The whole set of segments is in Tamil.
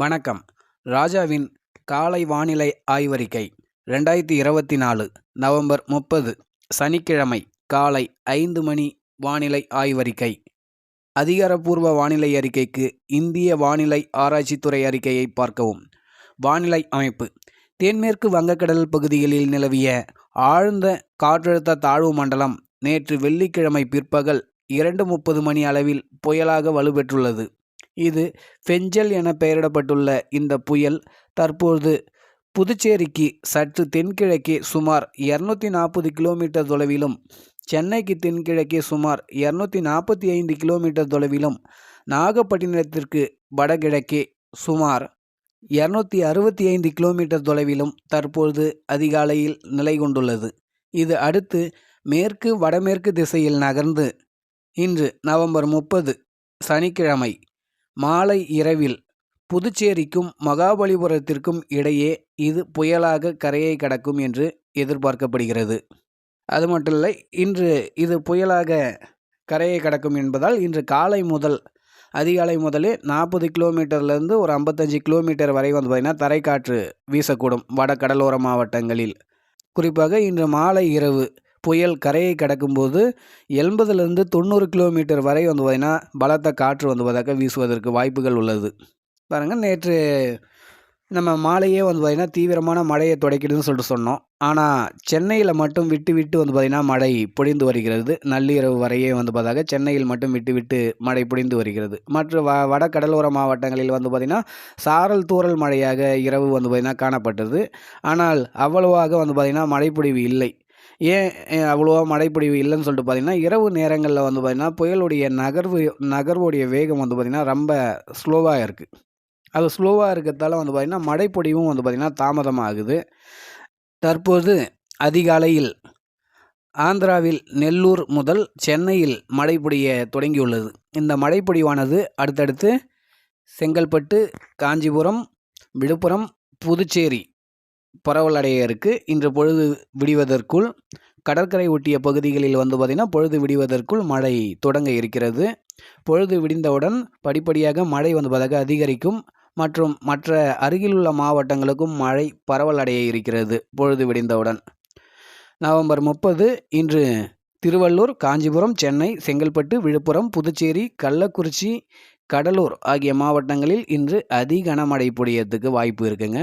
வணக்கம். ராஜாவின் காலை வானிலை ஆய்வறிக்கை ரெண்டாயிரத்தி இருபத்தி நாலு நவம்பர் முப்பது சனிக்கிழமை காலை ஐந்து மணி வானிலை ஆய்வறிக்கை. அதிகாரப்பூர்வ வானிலை அறிக்கைக்கு இந்திய வானிலை ஆராய்ச்சித்துறை அறிக்கையை பார்க்கவும். வானிலை அமைப்பு. தென்மேற்கு வங்கக்கடல் பகுதிகளில் நிலவிய ஆழ்ந்த காற்றழுத்த தாழ்வு மண்டலம் நேற்று வெள்ளிக்கிழமை பிற்பகல் இரண்டு முப்பது மணி அளவில் புயலாக வலுப்பெற்றுள்ளது இது ஃபெஞ்சல் என பெயரிடப்பட்டுள்ள இந்த புயல் தற்போது புதுச்சேரிக்கு சற்று தென்கிழக்கே சுமார் இரநூத்தி நாற்பது கிலோமீட்டர் தொலைவிலும் சென்னைக்கு தென்கிழக்கே சுமார் இரநூத்தி நாற்பத்தி ஐந்து கிலோமீட்டர் தொலைவிலும் நாகப்பட்டினத்திற்கு வடகிழக்கே சுமார் இரநூத்தி அறுபத்தி ஐந்து கிலோமீட்டர் தொலைவிலும் தற்பொழுது அதிகாலையில் நிலை கொண்டுள்ளது. இது அடுத்து மேற்கு வடமேற்கு திசையில் நகர்ந்து இன்று நவம்பர் முப்பது சனிக்கிழமை மாலை இரவில் புதுச்சேரிக்கும் மகாபலிபுரத்திற்கும் இடையே இது புயலாக கரையை கடக்கும் என்று எதிர்பார்க்கப்படுகிறது. அது மட்டும் இல்லை இன்று இது புயலாக கரையை கடக்கும் என்பதால் இன்று காலை முதல் அதிகாலை முதலே நாற்பது கிலோமீட்டர்லேருந்து ஒரு ஐம்பத்தஞ்சு கிலோமீட்டர் வரை வந்து பார்த்திங்கன்னா தரைக்காற்று வீசக்கூடும் வட கடலோர மாவட்டங்களில். குறிப்பாக இன்று மாலை இரவு புயல் கரையை கடக்கும்போது எண்பதுலேருந்து தொண்ணூறு கிலோமீட்டர் வரை வந்து பார்த்திங்கன்னா பலத்த காற்று வந்து பார்த்தாக்கா வீசுவதற்கு வாய்ப்புகள் உள்ளது. பாருங்கள் நேற்று நம்ம மாலையே வந்து பார்த்திங்கன்னா தீவிரமான மழையை தொடக்கிடுதுன்னு சொல்லிட்டு சொன்னோம். ஆனால் சென்னையில் மட்டும் விட்டு விட்டு வந்து பார்த்திங்கன்னா மழை பொழிந்து வருகிறது. நள்ளிரவு வரையே வந்து பார்த்தாக்க சென்னையில் மட்டும் விட்டு விட்டு மழை பொழிந்து வருகிறது. மற்ற வ வட கடலோர மாவட்டங்களில் வந்து பார்த்திங்கன்னா சாரல் தூறல் மழையாக இரவு வந்து பார்த்திங்கன்னா காணப்பட்டது. ஆனால் அவ்வளவாக வந்து பார்த்திங்கன்னா மழைப்பொழிவு இல்லை. ஏன் அவ்வளோவா மழைப்பொழிவு இல்லைன்னு சொல்லிட்டு பார்த்தீங்கன்னா இரவு நேரங்களில் வந்து பார்த்திங்கன்னா புயலுடைய நகர்வு நகர்வுடைய வேகம் வந்து பார்த்திங்கன்னா ரொம்ப ஸ்லோவாக இருக்குது அது ஸ்லோவாக இருக்கிறதால வந்து பார்த்திங்கன்னா மழைப்பொழிவும் வந்து பார்த்திங்கன்னா தாமதமாகுது. தற்போது அதிகாலையில் ஆந்திராவில் நெல்லூர் முதல் சென்னையில் மழை பொழிய தொடங்கியுள்ளது. இந்த மழைப்பொழிவானது அடுத்தடுத்து செங்கல்பட்டு காஞ்சிபுரம் விழுப்புரம் புதுச்சேரி பரவலடைய இருக்குது இன்று பொழுது விடிவதற்குள் கடற்கரை ஒட்டிய பகுதிகளில் வந்து பார்த்திங்கன்னா பொழுது விடிவதற்குள் மழை தொடங்க இருக்கிறது. பொழுது விடிந்தவுடன் படிப்படியாக மழை வந்து பார்த்தாக்க அதிகரிக்கும் மற்றும் மற்ற அருகிலுள்ள மாவட்டங்களுக்கும் மழை பரவலடைய இருக்கிறது பொழுது விடிந்தவுடன். நவம்பர் முப்பது இன்று திருவள்ளூர் காஞ்சிபுரம் சென்னை செங்கல்பட்டு விழுப்புரம் புதுச்சேரி கள்ளக்குறிச்சி கடலூர் ஆகிய மாவட்டங்களில் இன்று அதி கனமழை பொழியத்துக்கு வாய்ப்பு இருக்குங்க.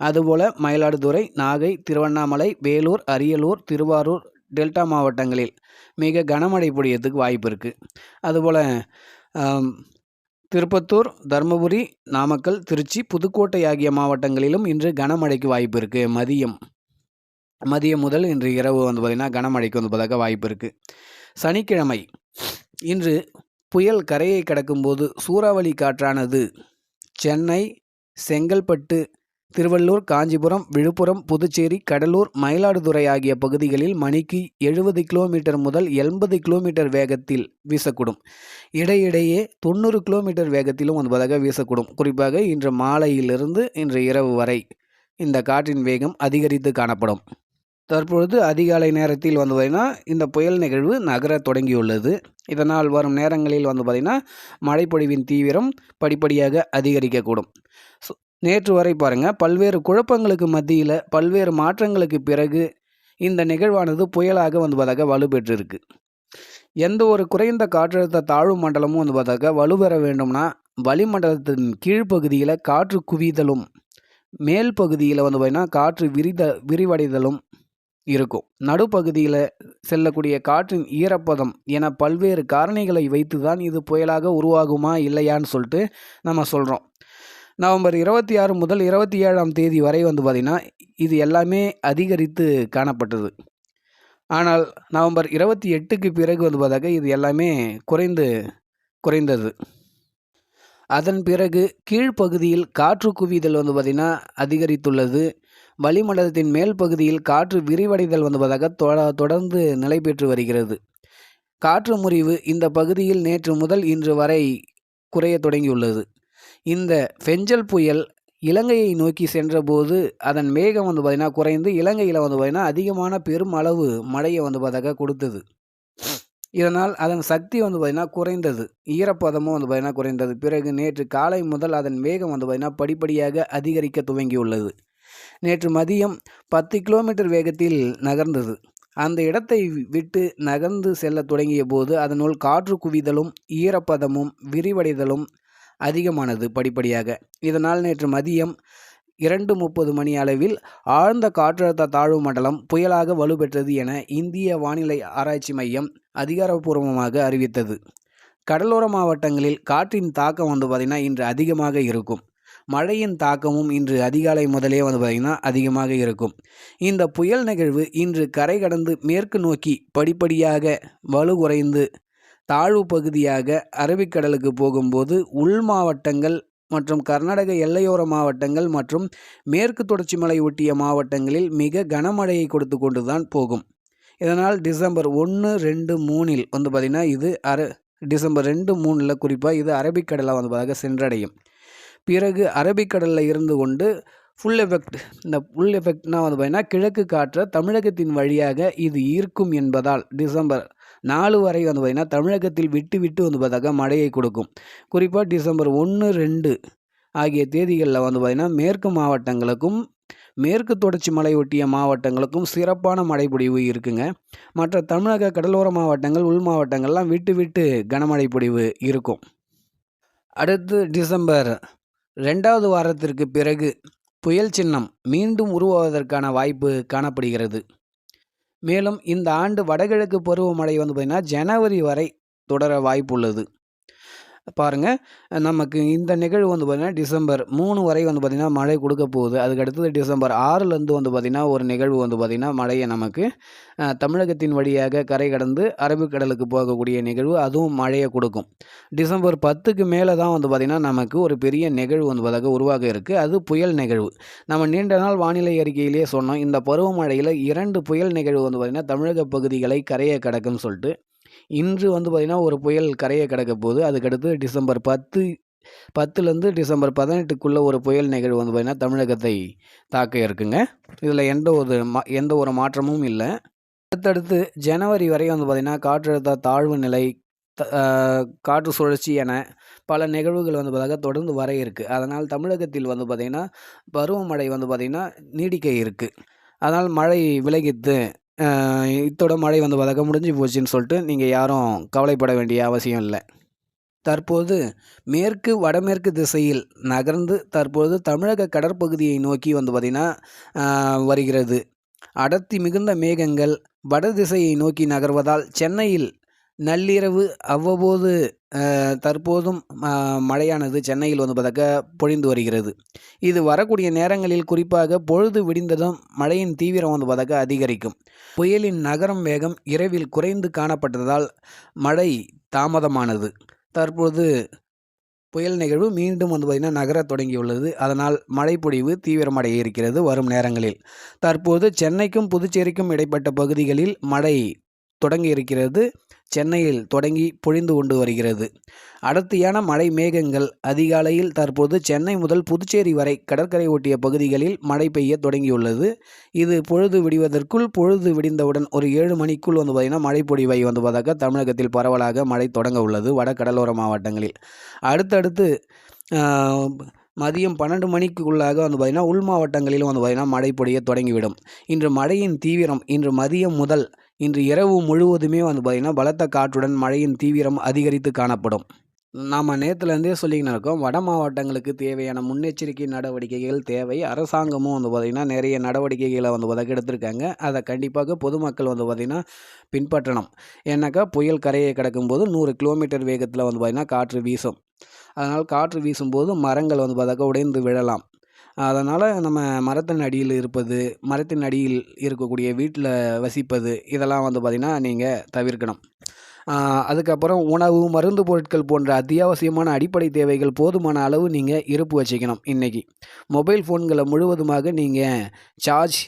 அதுபோல் மயிலாடுதுறை நாகை திருவண்ணாமலை வேலூர் அரியலூர் திருவாரூர் டெல்டா மாவட்டங்களில் மிக கனமழை பொழியத்துக்கு வாய்ப்பு இருக்குது அதுபோல் திருப்பத்தூர் தருமபுரி நாமக்கல் திருச்சி புதுக்கோட்டை ஆகிய மாவட்டங்களிலும் இன்று கனமழைக்கு வாய்ப்பு இருக்குது மதியம் மதியம் முதல் இன்று இரவு வந்து பார்த்திங்கன்னா கனமழைக்கு வந்து பார்த்தாக்க வாய்ப்பு இருக்குது சனிக்கிழமை இன்று புயல் கரையை கடக்கும்போது சூறாவளி காற்றானது சென்னை செங்கல்பட்டு திருவள்ளூர் காஞ்சிபுரம் விழுப்புரம் புதுச்சேரி கடலூர் மயிலாடுதுறை ஆகிய பகுதிகளில் மணிக்கு எழுபது கிலோமீட்டர் முதல் எண்பது கிலோமீட்டர் வேகத்தில் வீசக்கூடும். இடையிடையே தொண்ணூறு கிலோமீட்டர் வேகத்திலும் ஒன்பதாக வீசக்கூடும். குறிப்பாக இன்று மாலையிலிருந்து இன்று இரவு வரை இந்த காற்றின் வேகம் அதிகரித்து காணப்படும். தற்பொழுது அதிகாலை நேரத்தில் வந்து பார்த்திங்கன்னா இந்த புயல் நிகழ்வு நகர தொடங்கியுள்ளது. இதனால் வரும் நேரங்களில் வந்து பார்த்திங்கன்னா மழைப்பொழிவின் தீவிரம் படிப்படியாக அதிகரிக்கக்கூடும். நேற்று வரை பாருங்கள் பல்வேறு குழப்பங்களுக்கு மத்தியில் பல்வேறு மாற்றங்களுக்கு பிறகு இந்த நிகழ்வானது புயலாக வந்து பார்த்தாக்க வலுப்பெற்றிருக்கு எந்த ஒரு குறைந்த காற்றழுத்த தாழ்வு மண்டலமும் வந்து பார்த்தாக்க வலுப்பெற வேண்டும்னா வளிமண்டலத்தின் கீழ்ப்பகுதியில் காற்று குவிதலும் மேல் பகுதியில் வந்து பார்த்திங்கன்னா காற்று விரித விரிவடைதலும் இருக்கும். நடுப்பகுதியில் செல்லக்கூடிய காற்றின் ஈரப்பதம் என பல்வேறு காரணிகளை வைத்து தான் இது புயலாக உருவாகுமா இல்லையான்னு சொல்லிட்டு நம்ம சொல்கிறோம் நவம்பர் இருபத்தி ஆறு முதல் இருபத்தி ஏழாம் தேதி வரை வந்து பார்த்திங்கன்னா இது எல்லாமே அதிகரித்து காணப்பட்டது. ஆனால் நவம்பர் இருபத்தி எட்டுக்கு பிறகு வந்து பார்த்தாக்க இது எல்லாமே குறைந்து குறைந்தது. அதன் பிறகு கீழ்ப்பகுதியில் காற்று குவிதல் வந்து பார்த்திங்கன்னா அதிகரித்துள்ளது. வளிமண்டலத்தின் மேல் பகுதியில் காற்று விரிவடைதல் வந்து பார்த்தாக்க தொடர்ந்து நிலை பெற்று வருகிறது. காற்று முறிவு இந்த பகுதியில் நேற்று முதல் இன்று வரை குறைய தொடங்கியுள்ளது. இந்த ஃபெஞ்சல் புயல் இலங்கையை நோக்கி சென்றபோது அதன் மேகம் வந்து பார்த்திங்கன்னா குறைந்து இலங்கையில் வந்து பார்த்திங்கன்னா அதிகமான பெரும் அளவு மழையை வந்து பார்த்தாக்கா கொடுத்தது. இதனால் அதன் சக்தி வந்து பார்த்திங்கன்னா குறைந்தது. ஈரப்பதமும் வந்து பார்த்திங்கன்னா குறைந்தது. பிறகு நேற்று காலை முதல் அதன் வேகம் வந்து பார்த்திங்கன்னா படிப்படியாக அதிகரிக்க துவங்கியுள்ளது. நேற்று மதியம் பத்து கிலோமீட்டர் வேகத்தில் நகர்ந்தது. அந்த இடத்தை விட்டு நகர்ந்து செல்ல தொடங்கிய போது அதனுள் காற்று குவிதலும் ஈரப்பதமும் விரிவடைதலும் அதிகமானது படிப்படியாக. இதனால் நேற்று மதியம் இரண்டு முப்பது மணி அளவில் ஆழ்ந்த காற்றழுத்த தாழ்வு மண்டலம் புயலாக வலுப்பெற்றது என இந்திய வானிலை ஆராய்ச்சி மையம் அதிகாரப்பூர்வமாக அறிவித்தது. கடலோர மாவட்டங்களில் காற்றின் தாக்கம் வந்து பார்த்திங்கன்னா இன்று அதிகமாக இருக்கும். மழையின் தாக்கமும் இன்று அதிகாலை முதலே வந்து பார்த்திங்கன்னா அதிகமாக இருக்கும். இந்த புயல் நிகழ்வு இன்று கரை கடந்து மேற்கு நோக்கி படிப்படியாக வலு குறைந்து தாழ்வு பகுதியாக அரபிக்கடலுக்கு போகும்போது உள் மாவட்டங்கள் மற்றும் கர்நாடக எல்லையோர மாவட்டங்கள் மற்றும் மேற்கு தொடர்ச்சி மலை ஒட்டிய மாவட்டங்களில் மிக கனமழையை கொடுத்து கொண்டுதான் போகும். இதனால் டிசம்பர் ஒன்று ரெண்டு மூணில் வந்து பார்த்திங்கன்னா இது அர டிசம்பர் ரெண்டு மூணில் குறிப்பாக இது அரபிக்கடலாக வந்து பார்த்தாக்க சென்றடையும். பிறகு அரபிக்கடலில் இருந்து கொண்டு ஃபுல் எஃபெக்ட் இந்த ஃபுல் எஃபெக்ட்னால் வந்து பார்த்திங்கன்னா கிழக்கு காற்றை தமிழகத்தின் வழியாக இது ஈர்க்கும் என்பதால் டிசம்பர் நாலு வரை வந்து பார்த்திங்கன்னா தமிழகத்தில் விட்டு விட்டு வந்து பார்த்தாக்கா மழையை கொடுக்கும். குறிப்பாக டிசம்பர் ஒன்று ரெண்டு ஆகிய தேதிகளில் வந்து பார்த்திங்கன்னா மேற்கு மாவட்டங்களுக்கும் மேற்கு தொடர்ச்சி மலை ஒட்டிய மாவட்டங்களுக்கும் சிறப்பான மழைப்பொடிவு இருக்குங்க. மற்ற தமிழக கடலோர மாவட்டங்கள் உள் மாவட்டங்கள்லாம் விட்டு விட்டு கனமழை பொழிவு இருக்கும். அடுத்து டிசம்பர் ரெண்டாவது வாரத்திற்கு பிறகு புயல் சின்னம் மீண்டும் உருவாவதற்கான வாய்ப்பு காணப்படுகிறது. மேலும் இந்த ஆண்டு வடகிழக்கு பருவமழை வந்து பார்த்திங்கன்னா ஜனவரி வரை தொடர வாய்ப்புள்ளது. பாருங்கள் நமக்கு இந்த நிகழ்வு வந்து பார்த்திங்கன்னா டிசம்பர் மூணு வரை வந்து பார்த்திங்கன்னா மழை கொடுக்க போகுது. அதுக்கு அடுத்தது டிசம்பர் ஆறுலேருந்து வந்து பார்த்திங்கன்னா ஒரு நிகழ்வு வந்து பார்த்திங்கன்னா மழையை நமக்கு தமிழகத்தின் வழியாக கரை கடந்து அரபிக்கடலுக்கு போகக்கூடிய நிகழ்வு அதுவும் மழையை கொடுக்கும். டிசம்பர் பத்துக்கு மேலே தான் வந்து பார்த்திங்கன்னா நமக்கு ஒரு பெரிய நிகழ்வு வந்து பார்த்தாக்க உருவாக இருக்குது அது புயல் நிகழ்வு. நம்ம நீண்ட நாள் வானிலை அறிக்கையிலேயே சொன்னோம் இந்த பருவமழையில் இரண்டு புயல் நிகழ்வு வந்து பார்த்திங்கன்னா தமிழக பகுதிகளை கரையை கடக்கும்னு சொல்லிட்டு இன்று வந்து பார்த்திங்கன்னா ஒரு புயல் கரையை கடக்க போகுது. அதுக்கடுத்து டிசம்பர் பத்து பத்துலேருந்து டிசம்பர் பதினெட்டுக்குள்ளே ஒரு புயல் நிகழ்வு வந்து பார்த்திங்கன்னா தமிழகத்தை தாக்க இருக்குங்க. இதில் எந்த ஒரு மா எந்த ஒரு மாற்றமும் இல்லை. அடுத்தடுத்து ஜனவரி வரை வந்து பார்த்திங்கன்னா காற்றழுத்த தாழ்வு நிலை காற்று சுழற்சி என பல நிகழ்வுகள் வந்து பார்த்தா தொடர்ந்து வர இருக்குது அதனால் தமிழகத்தில் வந்து பார்த்திங்கன்னா பருவமழை வந்து பார்த்திங்கன்னா நீடிக்க இருக்குது அதனால் மழை விலகித்து இத்தோட மழை வந்து வதக்க முடிஞ்சு போச்சுன்னு சொல்லிட்டு நீங்கள் யாரும் கவலைப்பட வேண்டிய அவசியம் இல்லை. தற்போது மேற்கு வடமேற்கு திசையில் நகர்ந்து தற்போது தமிழக கடற்பகுதியை நோக்கி வந்து பார்த்திங்கன்னா வருகிறது. அடர்த்தி மிகுந்த மேகங்கள் வட திசையை நோக்கி நகர்வதால் சென்னையில் நள்ளிரவு அவ்வப்போது தற்போதும் மழையானது சென்னையில் வந்து பார்த்தாக்க பொழிந்து வருகிறது. இது வரக்கூடிய நேரங்களில் குறிப்பாக பொழுது விடிந்ததும் மழையின் தீவிரம் வந்து பார்த்தாக்க அதிகரிக்கும். புயலின் நகரம் வேகம் இரவில் குறைந்து காணப்பட்டதால் மழை தாமதமானது. தற்போது புயல் நிகழ்வு மீண்டும் வந்து பார்த்திங்கன்னா நகர தொடங்கியுள்ளது. அதனால் மழைப்பொழிவு தீவிரமடைய இருக்கிறது வரும் நேரங்களில். தற்போது சென்னைக்கும் புதுச்சேரிக்கும் இடைப்பட்ட பகுதிகளில் மழை தொடங்கி இருக்கிறது. சென்னையில் தொடங்கி பொழிந்து கொண்டு வருகிறது. அடர்த்தியான மழை மேகங்கள் அதிகாலையில் தற்போது சென்னை முதல் புதுச்சேரி வரை கடற்கரை ஒட்டிய பகுதிகளில் மழை பெய்ய தொடங்கியுள்ளது. இது பொழுது விடுவதற்குள் பொழுது விடிந்தவுடன் ஒரு ஏழு மணிக்குள் வந்து பார்த்திங்கன்னா மழை பொழிவை வந்து பார்த்தாக்க தமிழகத்தில் பரவலாக மழை தொடங்க உள்ளது வட கடலோர மாவட்டங்களில். அடுத்தடுத்து மதியம் பன்னெண்டு மணிக்குள்ளாக வந்து பார்த்திங்கன்னா உள் மாவட்டங்களிலும் வந்து பார்த்திங்கன்னா மழை பொழிய தொடங்கிவிடும். இன்று மழையின் தீவிரம் இன்று மதியம் முதல் இன்று இரவு முழுவதுமே வந்து பார்த்திங்கன்னா பலத்த காற்றுடன் மழையின் தீவிரம் அதிகரித்து காணப்படும். நாம் நேற்றுலேருந்தே சொல்லிக்கின்னு இருக்கோம் வட மாவட்டங்களுக்கு தேவையான முன்னெச்சரிக்கை நடவடிக்கைகள் தேவை. அரசாங்கமும் வந்து பார்த்திங்கன்னா நிறைய நடவடிக்கைகளை வந்து பார்த்தாக்க எடுத்திருக்காங்க அதை கண்டிப்பாக பொதுமக்கள் வந்து பார்த்திங்கன்னா பின்பற்றணும். ஏன்னாக்கா புயல் கரையை கிடக்கும்போது நூறு கிலோமீட்டர் வேகத்தில் வந்து பார்த்திங்கன்னா காற்று வீசும். அதனால் காற்று வீசும்போது மரங்கள் வந்து பார்த்தாக்கா உடைந்து விழலாம். அதனால் நம்ம மரத்தின் அடியில் இருப்பது மரத்தின் அடியில் இருக்கக்கூடிய வீட்டில் வசிப்பது இதெல்லாம் வந்து பார்த்திங்கன்னா நீங்கள் தவிர்க்கணும். அதுக்கப்புறம் உணவு மருந்து பொருட்கள் போன்ற அத்தியாவசியமான அடிப்படை தேவைகள் போதுமான அளவு நீங்கள் இருப்பு வச்சுக்கணும் இன்றைக்கி மொபைல் ஃபோன்களை முழுவதுமாக நீங்கள் சார்ஜ்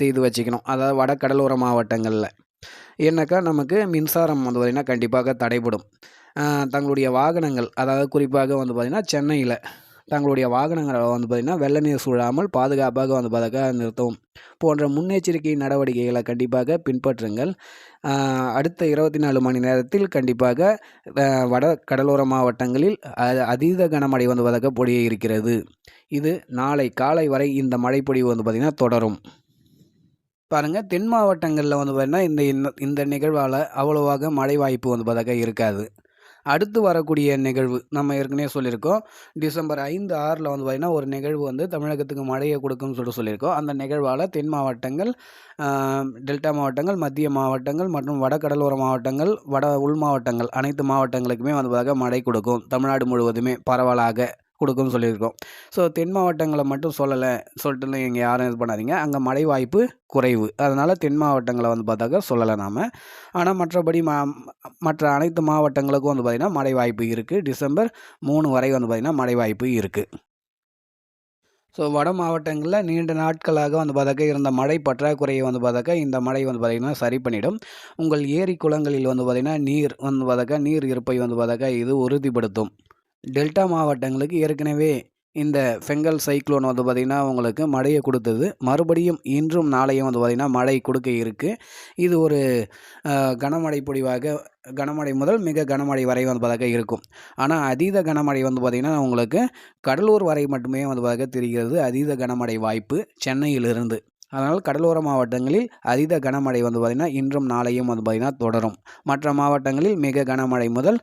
செய்து வச்சுக்கணும். அதாவது வட கடலோர மாவட்டங்களில். ஏன்னாக்கா நமக்கு மின்சாரம் வந்து பார்த்திங்கன்னா கண்டிப்பாக தடைபடும். தங்களுடைய வாகனங்கள் அதாவது குறிப்பாக வந்து பார்த்திங்கன்னா சென்னையில் தங்களுடைய வாகனங்களை வந்து பார்த்திங்கன்னா வெள்ள நீர் சூழாமல் பாதுகாப்பாக வந்து பார்த்தாக்கா நிறுத்தவும் போன்ற முன்னெச்சரிக்கை நடவடிக்கைகளை கண்டிப்பாக பின்பற்றுங்கள். அடுத்த இருபத்தி நாலு மணி நேரத்தில் கண்டிப்பாக வட கடலோர மாவட்டங்களில் அ- அதீத கனமழை வந்து பார்த்தாக்க பொழிய இருக்கிறது. இது நாளை காலை வரை இந்த மழைப்பொழிவு வந்து பார்த்திங்கன்னா தொடரும். பாருங்கள் தென் மாவட்டங்களில் வந்து பார்த்திங்கன்னா இந்த இந்த- இந்த நிகழ்வால் அவ்வளோவாக மழை வாய்ப்பு வந்து பார்த்தாக்க இருக்காது. அடுத்து வரக்கூடிய நிகழ்வு நம்ம ஏற்கனவே சொல்லியிருக்கோம். டிசம்பர் ஐந்து ஆறில் வந்து பார்த்திங்கன்னா ஒரு நிகழ்வு வந்து தமிழகத்துக்கு மழையை கொடுக்கும்னு சொல்லிட்டு சொல்லியிருக்கோம். அந்த நிகழ்வால் தென் மாவட்டங்கள் டெல்டா மாவட்டங்கள் மத்திய மாவட்டங்கள் மற்றும் வடகடலோர மாவட்டங்கள் வட உள் மாவட்டங்கள் அனைத்து மாவட்டங்களுக்குமே வந்து பார்த்தாக்கா மழை கொடுக்கும். தமிழ்நாடு முழுவதுமே பரவலாக. கொடுக்கும்னு சொல்லியிருக்கோம். ஸோ தென் மாவட்டங்களை மட்டும் சொல்லலை. சொல்லிட்டு இங்கே யாரும் இது பண்ணாதீங்க. அங்கே மழை வாய்ப்பு குறைவு. அதனால் தென் மாவட்டங்களை வந்து பார்த்தாக்கா சொல்லலை நாம். ஆனால் மற்றபடி மா மற்ற அனைத்து மாவட்டங்களுக்கும் வந்து பார்த்திங்கன்னா மழை வாய்ப்பு இருக்குது டிசம்பர் மூணு வரை வந்து பார்த்திங்கன்னா மழை வாய்ப்பு இருக்குது ஸோ வட மாவட்டங்களில் நீண்ட நாட்களாக வந்து பார்த்தாக்க இருந்த மழை பற்றாக்குறையை வந்து பார்த்தாக்கா இந்த மழை வந்து பார்த்திங்கன்னா சரி பண்ணிடும். உங்கள் ஏரி குளங்களில் வந்து பார்த்திங்கன்னா நீர் வந்து பார்த்தாக்க நீர் இருப்பை வந்து பார்த்தாக்க இது உறுதிப்படுத்தும். டெல்டா மாவட்டங்களுக்கு ஏற்கனவே இந்த ஃபெங்கல் சைக்ளோன் வந்து பார்த்திங்கன்னா உங்களுக்கு மழையை கொடுத்தது. மறுபடியும் இன்றும் நாளையும் வந்து பார்த்திங்கன்னா மழை கொடுக்க இருக்குது இது ஒரு கனமழை பொழிவாக கனமழை முதல் மிக கனமழை வரை வந்து பார்த்தாக்க இருக்கும். ஆனால் அதீத கனமழை வந்து பார்த்திங்கன்னா உங்களுக்கு கடலூர் வரை மட்டுமே வந்து பார்க்க தெரிகிறது. அதீத கனமழை வாய்ப்பு சென்னையிலிருந்து. அதனால் கடலோர மாவட்டங்களில் அதீத கனமழை வந்து பார்த்திங்கன்னா இன்றும் நாளையும் வந்து பார்த்திங்கன்னா தொடரும். மற்ற மாவட்டங்களில் மிக கனமழை முதல்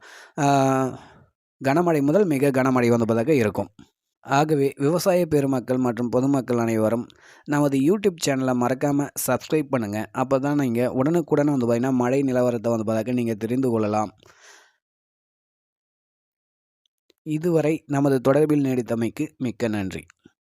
கனமழை முதல் மிக கனமழை வந்து இருக்கும். ஆகவே விவசாய பெருமக்கள் மற்றும் பொதுமக்கள் அனைவரும் நமது யூடியூப் சேனலை மறக்காமல் சப்ஸ்கிரைப் பண்ணுங்கள் அப்போ தான் நீங்கள் உடனுக்குடன் வந்து பார்த்திங்கன்னா மழை நிலவரத்தை வந்து பார்த்தாக்க நீங்கள் தெரிந்து கொள்ளலாம். இதுவரை நமது தொடர்பில் நீடித்தமைக்கு மிக்க நன்றி.